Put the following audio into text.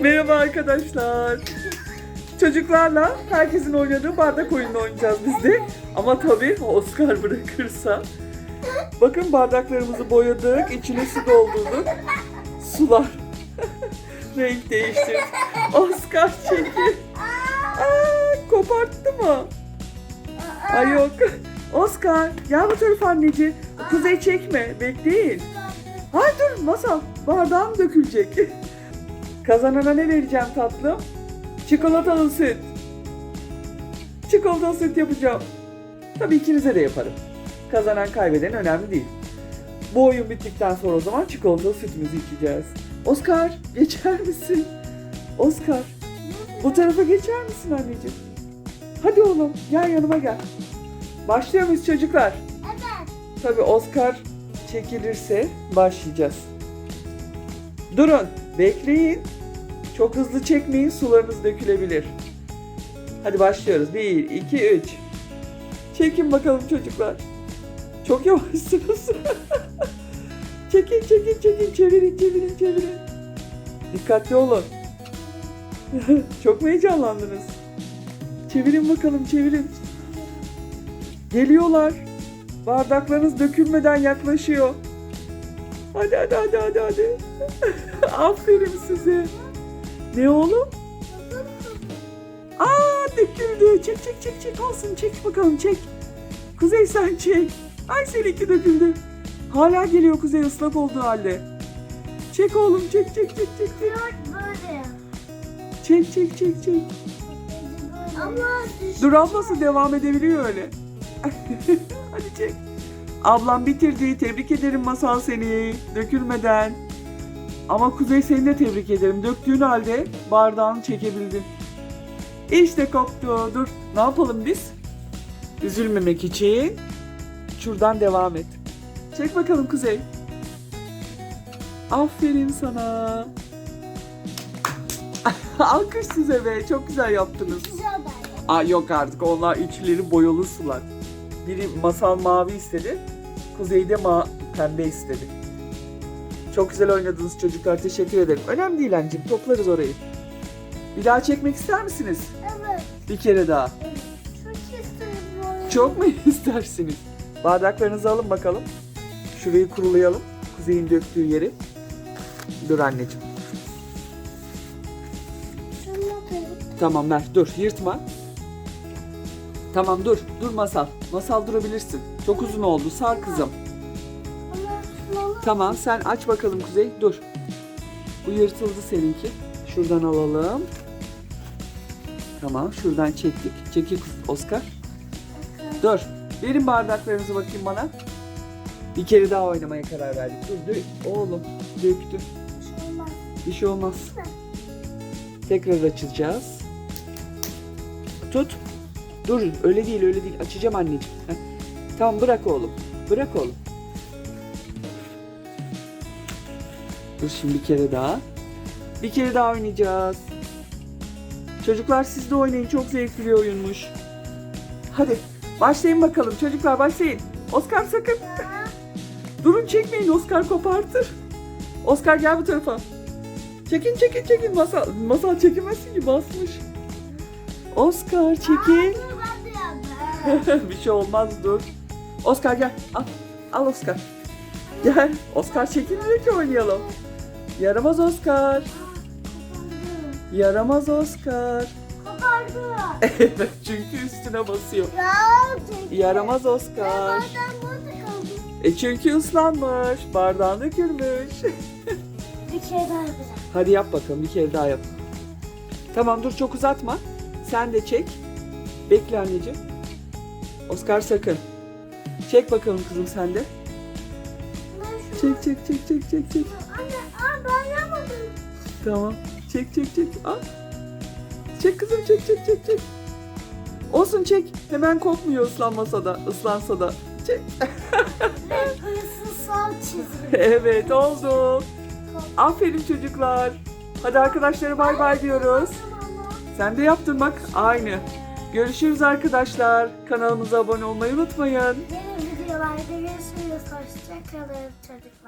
Merhaba arkadaşlar. Çocuklarla herkesin oynadığı bardak oyunu oynayacağız biz de. Ama tabii Oscar bırakırsa. Bakın bardaklarımızı boyadık, içine su doldurduk. Sular renk değiştirdi. Oscar çekil. Aa, koparttı mı? Ay yok. Oscar gel bu tarafa anneciğim. Kuzey çekme. Bekleyin. Ay dur masal. Bardağım dökülecek. Kazanana ne vereceğim tatlım? Çikolatalı süt. Çikolatalı süt yapacağım. Tabii ikinize de yaparım. Kazanan kaybeden önemli değil. Bu oyun bittikten sonra o zaman çikolatalı sütümüzü içeceğiz. Oscar geçer misin? Oscar bu tarafa geçer misin anneciğim? Hadi oğlum gel yanıma gel. Başlıyor muyuz çocuklar? Evet. Tabii Oscar çekilirse başlayacağız. Durun, bekleyin. Çok hızlı çekmeyin, sularınız dökülebilir. Hadi başlıyoruz. 1, 2, 3. Çekin bakalım çocuklar. Çok yavaşsınız. çekin, çekin, çekin. Çevirin, çevirin, çevirin. Dikkatli olun. Çok mu heyecanlandınız? Çevirin bakalım, çevirin. Geliyorlar. Bardaklarınız dökülmeden yaklaşıyor. Hadi hadi hadi hadi hadi. Aferin size. Ne oğlum? Aa döküldü. Çek çek çek çek olsun. Çek bakalım çek. Kuzey sen çek. Ay seninki döküldü. Hala geliyor Kuzey ıslak olduğu halde. Çek oğlum çek çek çek çek çek. Böyle. Çek çek çek çek. Ama Dur ablası devam edebiliyor öyle. Hadi çek. Ablam bitirdi. Tebrik ederim masal seni. Dökülmeden. Ama Kuzey seni de tebrik ederim. Döktüğün halde bardağını çekebildin. İşte koptu. Dur. Ne yapalım biz? Üzülmemek için şuradan devam et. Çek bakalım Kuzey. Aferin sana. Alkış size be. Çok güzel yaptınız. güzel. Aa yok artık onlar içleri boyalı sular. Biri masal mavi istedi. Kuzeyde ma pembe istedi. Çok güzel oynadınız çocuklar. Teşekkür ederim. Önemli değil anneciğim. Toplarız orayı. Bir daha çekmek ister misiniz? Evet. Bir kere daha. Çok istedim bunu. Çok mu istersiniz? Bardaklarınızı alın bakalım. Şurayı kurulayalım. Kuzey'in döktüğü yeri. Dur anneciğim. Tamam ver. Dur yırtma. Tamam dur. Dur masal. Masal durabilirsin. Çok uzun oldu. Sar kızım. Tamam sen aç bakalım Kuzey. Dur. Bu yırtıldı seninki. Şuradan alalım. Tamam şuradan çektik. Çekil Oscar. Dur. Verin bardaklarınızı bakayım bana. Bir kere daha oynamaya karar verdik. Dur dur. Oğlum döktü. Bir şey olmaz. Tekrar açacağız. Tut. Dur öyle değil öyle değil. Açacağım anneciğim. Heh. Tamam bırak oğlum. Bırak oğlum. Dur şimdi bir kere daha. Bir kere daha oynayacağız. Çocuklar siz de oynayın. Çok zevkli bir oyunmuş. Hadi başlayın bakalım. Çocuklar başlayın. Oscar sakın. Durun çekmeyin. Oscar kopartır. Oscar gel bu tarafa. Çekin çekin çekin. Masal, masal çekemezsin ki basmış. Oscar çekil. bir şey olmaz dur. Oscar gel. Al. Al Oscar. Gel. Oscar çekilmiyor ki oynayalım. Yaramaz Oscar. Yaramaz Oscar. Kopardım. Evet çünkü üstüne basıyor. Ya çekil. Yaramaz Oscar. E çünkü ıslanmış. Bardağın dökülmüş. Bir kere daha yapacağım. Hadi yap bakalım bir kere daha yap. Tamam dur çok uzatma. Sen de çek. Bekle anneciğim. Oscar sakın. Çek bakalım kızım sen de. Çek çek çek çek çek çek. Anne, aa ben yapmadım. Tamam. Çek çek çek. Al. Çek kızım çek çek çek çek. Olsun çek. Hemen kokmuyor ıslanmasa da, ıslansa da. Çek. Ve evet oldu. Aferin çocuklar. Hadi arkadaşlara bay bay diyoruz. Sen de yaptın bak. Aynı. Görüşürüz arkadaşlar. Kanalımıza abone olmayı unutmayın. Yeni videolarda görüşürüz. Hoşçakalın çocuklar.